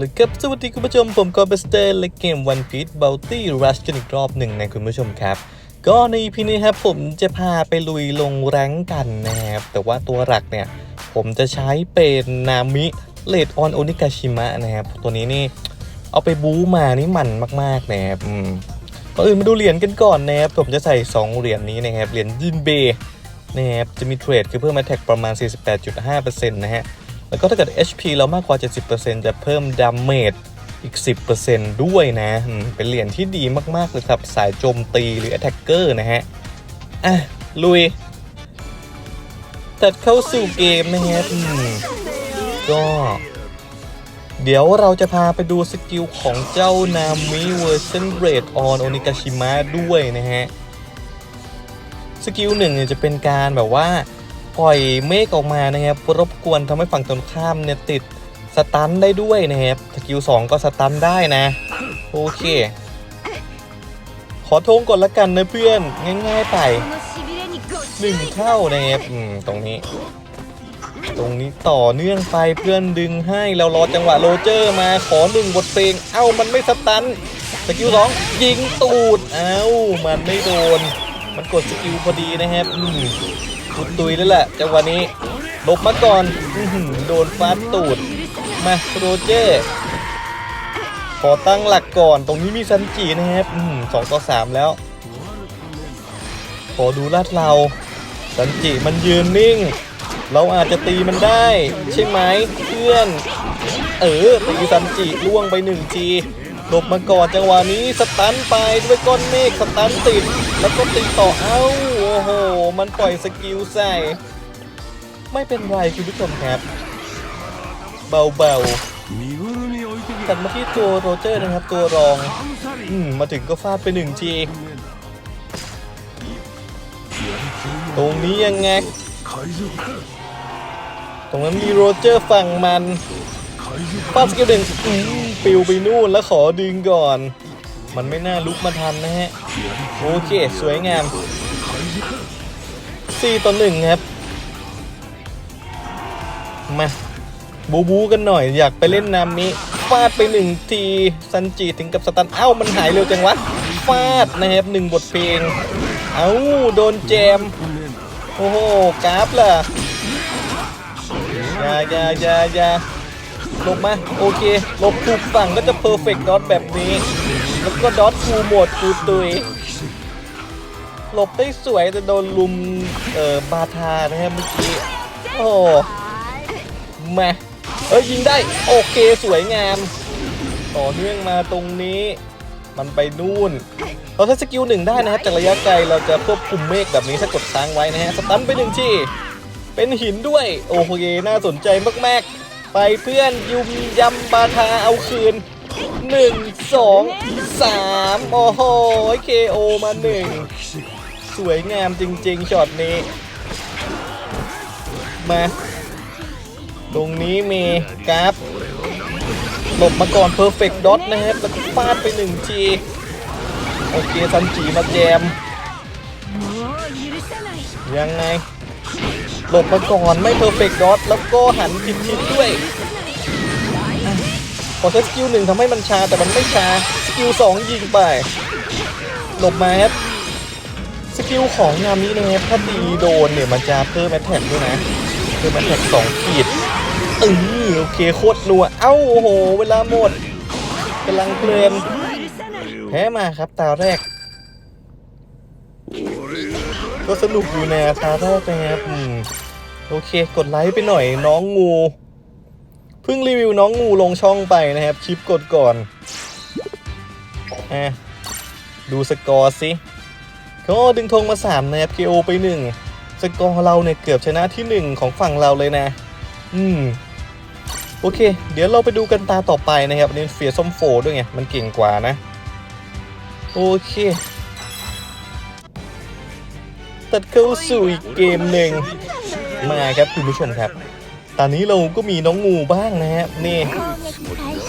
เลยครับ สวัสดีคุณผู้ชม ผมกอเบสเตอร์และเกม One Piece Bounty Rush กันอีกรอบหนึ่งนะคุณผู้ชมครับ ก็ใน EP นี้ครับผมจะพาไปลุยลงแรงกันนะครับ แต่ว่าตัวหลักเนี่ย ผมจะใช้เป็นนามิเลดออนโอนิกาชิมะนะครับ ตัวนี้นี่ เอาไปบู๊มานี่มันมากๆนะครับอืมก่อนอื่นมาดูเหรียญกันก่อนนะครับผมจะใส่ 2 เหรียญนี้นะครับเหรียญยินเบย์นะครับจะมีเทรดคือเพิ่มมาแท็กประมาณ 48.5%นะฮะ แล้วก็ถ้าเกิด HP เรามากกว่า 70%จะเพิ่มดาเมจอีก 10%ด้วยนะ เป็นเหรียญที่ดีมาก ๆ เลยครับสายโจมตีหรือ Attacker นะฮะ อะ ลุย ตัดเข้าสู่เกมนะครับอืมก็ เดี๋ยวเราจะพาไปดูสกิลของเจ้านามิเวอร์ชันเรดออนโอนิกาชิมะด้วยนะฮะ สกิลหนึ่งจะเป็นการแบบว่า ปล่อยเมฆออกมานะครับรบกวนทำให้ฝั่งตรงข้ามเนี่ยติดสตันได้ด้วยนะครับสกิลสองก็สตันได้นะ โอเค ขอทงก่อนละกันนะเพื่อนง่ายๆไปหนึ่งเข้านะครับตรงนี้ ตรงนี้ต่อเนื่องไปเพื่อนดึงให้เรารอจังหวะโรเจอร์มาขอหนึ่งบทเพลง เอ้ามันไม่สตันสกิลสองยิงตูด เอ้ามันไม่โดน มันกดสกิลพอดีนะครับ ตุดตุยแล้วแหละจังหวะนี้ลบมาก่อนอโดนฟาดตูด มาโรเจอร์ขอตั้งหลักก่อน ตรงนี้มีซันจินะครับอืมสองต่อสามแล้ว ขอดูลาดเราซันจิมันยืนนิ่ง เราอาจจะตีมันได้ ใช่ไหมเพื่อน เออตีซันจิล่วงไปหนึ่งทีหลบมาก่อนจังหวะนี้สตันไปด้วยก้อนเมฆสตันติด แล้วก็ตีต่อเอ้า โห มันปล่อยสกิลใส่ ไม่เป็นไรคุณผู้ชมครับ เบาๆแตัดมาที่ตัวโรเจอร์นะครับ ตัวรอง อืมมาถึงก็ฟาดไปหนึ่งที ตรงนี้ยังไง ตรงนั้นมีโรเจอร์ฝั่งมันฟาดสกิลหนึ่งปิวไปนู่นแล้วขอดึงก่อน มันไม่น่าลุกมาทันนะฮะ โอเค สวยงาม 4 ต่อ 1 ครับ มา บูบูกันหน่อย อยากไปเล่นนามิฟาดไปหนึ่งทีซันจิถึงกับสตันเอ้ามันหายเร็วจังวะฟาดนะครับหนึ่งบทเพลง เอ้า โดนแจม โอ้โหกราฟล่ะอย่าอย่าอย่าอย่าลบมาโอเคลบถูกฝั่งก็จะเพอร์เฟกต์ดอทแบบนี้ แล้วก็ดอทฟูหมดฟูตุย หลบได้สวยแต่โดนลุมเอ่อบาทานะครับเมื่อกี้โอ้มาเอ้ยยิงได้โอเคสวยงาม ต่อเนื่องมาตรงนี้ มันไปนู่น เราใช้สกิลหนึ่งได้นะครับจากระยะไกลเราจะควบคุมเมฆแบบนี้ถ้ากดค้างไว้นะฮะสตันไปหนึ่งที่เป็นหินด้วย โอเคน่าสนใจมากๆ ไปเพื่อนยุมยำบาทาเอาคืน1 2 3โอ้โหเคโอมาหนึ่ง สวยงามจริงๆช็อตนี้ มา ตรงนี้มีกราฟหลบมาก่อนเพอร์เฟกต์ดอตนะครับ แล้วก็ฟาดไปหนึ่งทีโอเคทันจีมาแจม ยังไง หลบมาก่อนไม่เพอร์เฟกต์ดอตแล้วก็หันผิดทิศด้วยพอใช้สกิลหนึ่งทำให้มันชาแต่มันไม่ชา สกิลสองยิงไป หลบมาครับ สกิลของยามิเนฟถ้าตีโดนเนี่ยมันจะเพิ่มแอตแทกด้วยนะเพิ่มแอตทกสองขีดเออโอเคโคตรรัว เอ้าโอ้โห เวลาหมดกำลังเพลินแพ้มาครับตาแรก ก็สนุกอยู่แน่ตาแรกนะครับโอเค กดไลค์ไปหน่อยน้องงูเพิ่งรีวิวน้องงูลงช่องไปนะครับ คลิปกดก่อนอ่ดูสกอร์สิ ก็ดึงธงมา3นะครับ KO ไป 1 สกอร์เราเนี่ยเกือบชนะที่ 1 ของฝั่งเราเลยนะ อืม โอเค เดี๋ยวเราไปดูกันตาต่อไปนะครับอันนี้เฟียส้มโฟด้วยไง มันเก่งกว่านะ โอเค ตัดเข้าสู่อีกเกมหนึ่งมาครับคุณผู้ชมครับตอนนี้เราก็มีน้องงูบ้างนะฮะนี่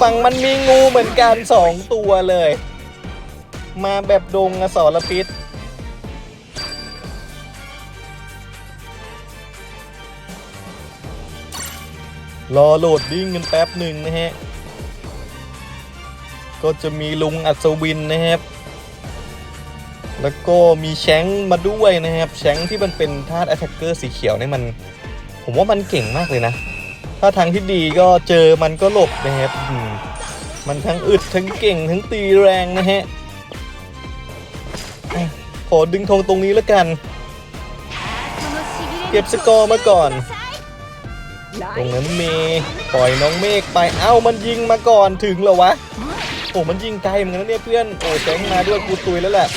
ฝั่งมันมีงูเหมือนกันสองตัวเลย มาแบบดงอสรพิษ รอโหลดดิ้งกันแป๊บหนึ่งนะฮะ ก็จะมีลุงอัศวินนะครับ แล้วก็มีแชงมาด้วยนะครับ แชงที่มันเป็นธาตุแอตแทกเกอร์สีเขียวเนี่ยมัน ผมว่ามันเก่งมากเลยนะ ถ้าทางที่ดีก็เจอมันก็หลบนะครับมันทั้งอึดทั้งเก่งทั้งตีแรงนะฮะ ขอดึงธงตรงนี้แล้วกัน เก็บสกอร์มาก่อน ตรงนั้นเมย์ปล่อยน้องเมฆไปเอ้ามันยิงมาก่อนถึงเหรอวะโอ้มันยิงไกลเหมือนกันนะเนี่ยเพื่อนโอ้แสงมาด้วยกูตุยแล้วแหละ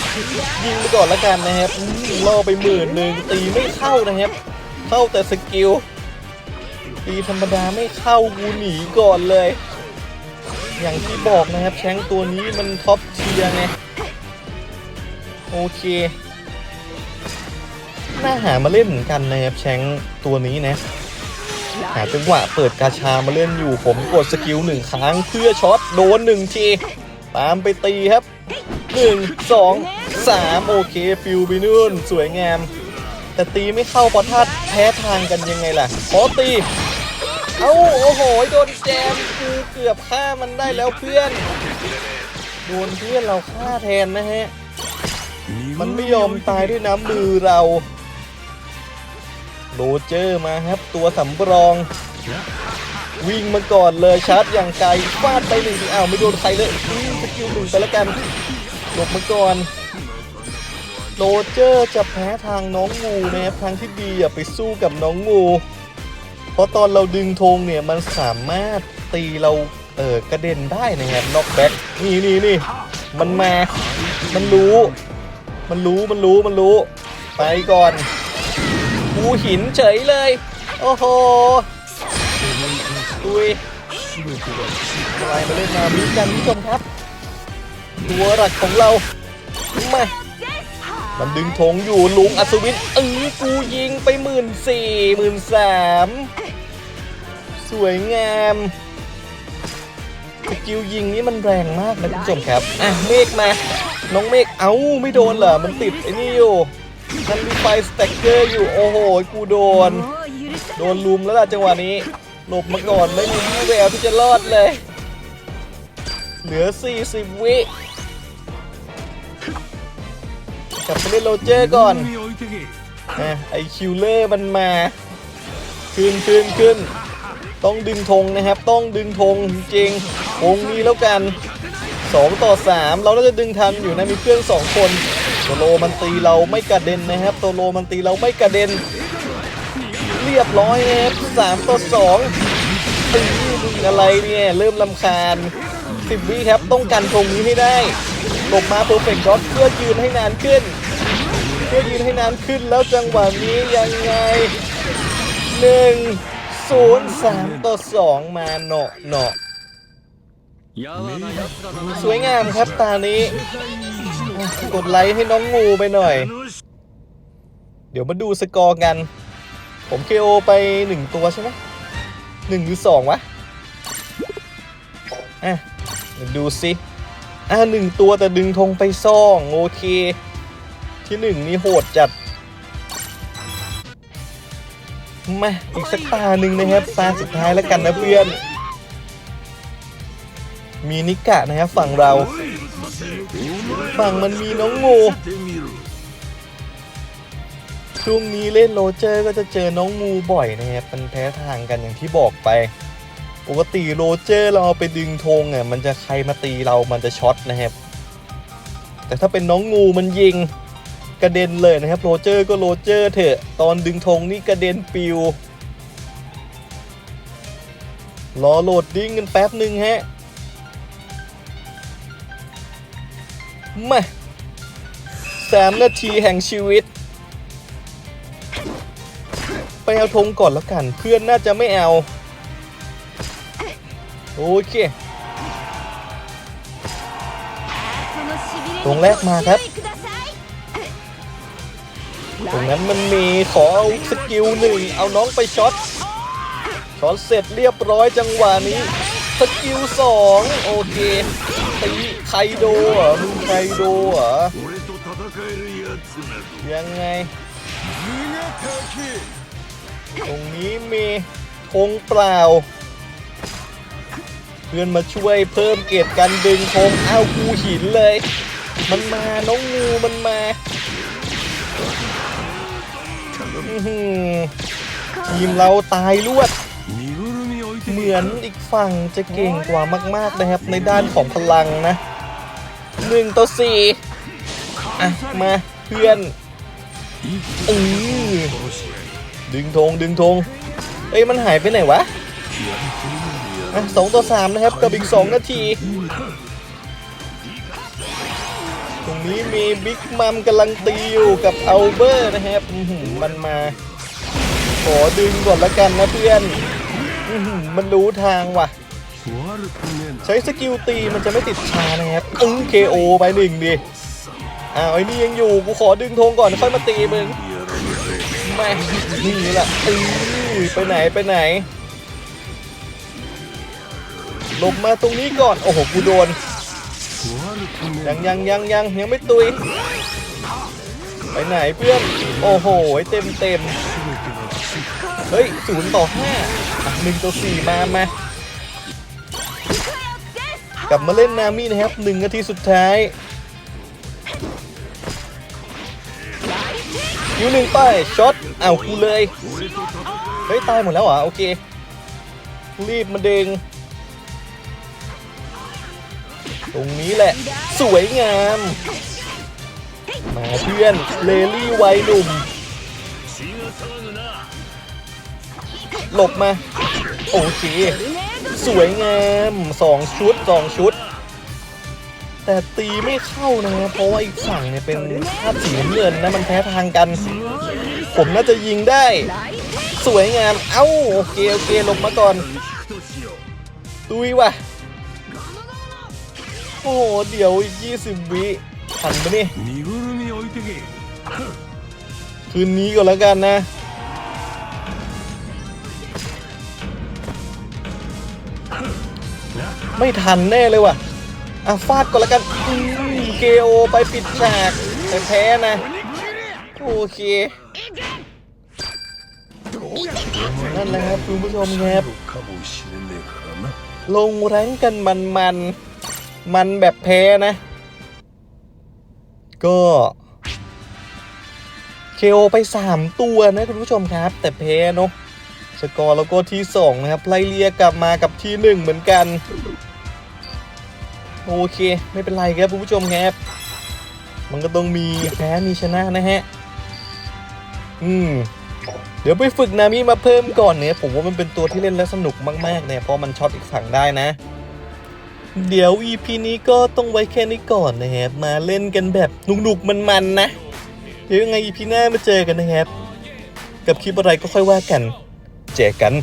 ยิงไปก่อนละกันนะครับอืมล่อไปหมื่นหนึ่งตีไม่เข้านะครับ เข้าแต่สกิลตีธรรมดาไม่เข้ากูหนีก่อนเลย อย่างที่บอกนะครับแชงตัวนี้มันท็อปเทียร์ไงโอเคน่าหามาเล่นเหมือนกันนะครับแชงตัวนี้นะ หาจังหวะเปิดกาชามาเล่นอยู่ผมกดสกิลหนึ่งครั้งเพื่อช็อตโดนหนึ่งทีตามไปตีครับหนึ่งสองสามโอเคฟิวไปนู่นสวยงาม แต่ตีไม่เข้าเพราะธาแพ้ทางกันยังไงล่ะขอตี เอ้าโอ้โหโดนแจมกูเกือบฆ่ามันได้แล้วเพื่อนโดนเพื่อนเราฆ่าแทนนะฮะมันไม่ยอมตายด้วยน้ำมือเรา โรเจอร์มาครับ ตัวสำรอง วิ่งมาก่อนเลยชาร์จอย่างไกลฟาดไปหนึ่งทีอ้าวไม่โดนใครเลยสกิลหนึ่งไปแล้วกันหลบมาก่อนโรเจอร์จะแพ้ทางน้องงูนะครับทางที่ดีอย่าไปสู้กับน้องงู เพราะตอนเราดึงธงเนี่ยมันสามารถตีเราเออกระเด็นได้นะครับน็อกแบ็กนี่นี่นี่มันมา มันรู้ มันรู้มันรู้มันรู้ ไปก่อน ภูหินเฉยเลย โอ้โหดุยอะไรมาเล่นนามิกันผู้ชมครับ ตัวหลักของเรามามันดึงธงอยู่ลุงอัศวินเออกูยิงไปหมื่นสี่หมื่นสามสวยงามสกิลยิงนี่มันแรงมากนะคุณผู้ชมครับ อะเมฆมา น้องเมฆเอ้าไม่โดนเหรอ มันติดไอ้นี่อยู่ ฉันมีไฟสเต็กเกอร์อยู่โอ้โหกูโดน โดนลุมแล้วล่ะจังหวะนี้ หลบมาก่อนไม่มีแววที่จะรอดเลย เหลือ 40 วิกลับไปเล่นโรเจอร์ก่อนไอคิวเลอร์มันมาขึ้นขึ้นขึ้นต้องดึงธงนะครับ ต้องดึงธงจริงธงนี้แล้วกัน 2 ต่อ 3 เราน่าจะดึงทันอยู่นะมีเพื่อน 2 คนโตโลมันตีเราไม่กระเด็นนะครับโตโลมันตีเราไม่กระเด็น เรียบร้อยนะครับ3ต่อ2ตีอะไรเนี่ยเริ่มลำคาญ10วิครับต้องกันตรงนี้ให้ได้หลบมาเพอร์เฟกต์ดอทเพื่อยืนให้นานขึ้น เพื่อยืนให้นานขึ้นแล้วจังหวะนี้ยังไง 1 0 3 ต่อ 2 มาเนาะเนาะ สวยงามครับตานี้ กดไลค์ให้น้องงูไปหน่อย เดี๋ยวมาดูสกอร์กัน ผมเคโอไปหนึ่งตัวใช่ไหมหนึ่งหรือสองวะ อะเดี๋ยวดูสิอะหนึ่งตัวแต่ดึงธงไปซ่อง โอเค ที่หนึ่งนี่โหดจัดมาอีกสักตาหนึ่งนะครับตาสุดท้ายแล้วกันนะเพื่อน มีนิกะนะครับฝั่งเรา ฝั่งมันมีน้องงูช่วงนี้เล่นโรเจอร์ก็จะเจอน้องงูบ่อยนะครับมันแพ้ทางกันอย่างที่บอกไป ปกติโรเจอร์เราเอาไปดึงธงอะมันจะใครมาตีเรามันจะช็อตนะครับแต่ถ้าเป็นน้องงูมันยิงกระเด็นเลยนะครับโรเจอร์ก็โรเจอร์เถอะ ตอนดึงธงนี่กระเด็นปิวรอโหลดดิ้งกันแป๊บหนึ่งฮะ ม่สามนาทีแห่งชีวิต ไปเอาธงก่อนแล้วกัน เพื่อนน่าจะไม่เอา โอเคตรงแรกมาครับ ตรงนั้นมันมีขอเอาสกิลหนึ่งเอาน้องไปช็อต ช็อตเสร็จเรียบร้อยจังหวะนี้ สกิลสองโอเค ตีไคโดเหรอมึงไคโดเหรอยังไง ตรงนี้มีคงเปล่า เพื่อนมาช่วยเพิ่มเก็บกันดึงคงเอ้าวกูหินเลย มันมาน้องงูมันมาทีมเราตายลวด เหมือนอีกฝั่งจะเก่งกว่ามาก ๆนะครับ ในด้านของพลังนะหนึ่งต่อสี่อะ มาเพื่อนอือดึงธงดึงธงเอ้ยมันหายไปไหนวะสองต่อสามนะครับกับอีกสองนาที ตรงนี้มีบิ๊กมัมกำลังตีอยู่กับเอาเบอร์นะครับมันมา ขอดึงก่อนละกันนะเพื่อน มันรู้ทางว่ะ ใช้สกิลตีมันจะไม่ติดชานะครับอึ้งโอไปหนึ่งดีอ้าวไอ้นี่ยังอยู่กูขอดึงธงก่อนค่อยมาตีมึงแม่นี่แหละอื้อไปไหนไปไหนหลบมาตรงนี้ก่อน โอ้โหกูโดน ยังยังยังยังยังไม่ตุย ไปไหนเพื่อน โอ้โห เต็มเต็ม เฮ้ยศูนย์ต่อห้า หนึ่งต่อสี่มามากลับมาเล่นนามินะครับหนึ่งนาทีสุดท้ายคิวหนึ่งไปช็อตเอากูเลยเฮ้ยตายหมดแล้วเหรอโอเค รีบมาเด้งตรงนี้แหละ สวยงาม มาเพื่อนเลลี่ไวหนุ่ม หลบมา โอเค สวยงามสองชุดสองชุด แต่ตีไม่เข้านะเพราะว่าอีกฝั่งเนี่ยเป็นภาพสีน้ำเงินนะมันแพ้ทางกัน ผมน่าจะยิงได้ สวยงามเอ้าโอเคโอเคลงมาก่อนตุยว่ะโอ้โหเดี๋ยวอีก20 วิทันปะนี่คืนนี้ก็แล้วกันนะ ไม่ทันแน่เลยว่ะอะฟาดก่อนละกันเกโอไปปิดฉากแต่แพ้นะ โอเค นั่นแหละครับคุณผู้ชมครับลงแรงกันมันมันมันแบบแพ้นะ ก็เคโอไป 3 ตัวนะคุณผู้ชมครับ แต่แพ้นาะสกอร์แล้วก็ที่ 2 นะครับไล่เลียกลับมากับที่ 1 เหมือนกัน โอเค ไม่เป็นไรครับคุณผู้ชมครับ มันก็ต้องมีแพ้มีชนะนะฮะ อืม เดี๋ยวไปฝึกนามิมาเพิ่มก่อนเนี่ยผมว่ามันเป็นตัวที่เล่นแล้วสนุกมากๆเนี่ยเพราะมันช็อตอีกฝั่งได้นะ เดี๋ยว EP นี้ก็ต้องไว้แค่นี้ก่อนนะครับมาเล่นกันแบบหนุกๆมันๆนะ เดี๋ยวยังไง EP หน้ามาเจอกันนะครับ กับคลิปอะไรก็ค่อยว่ากัน เจอกัน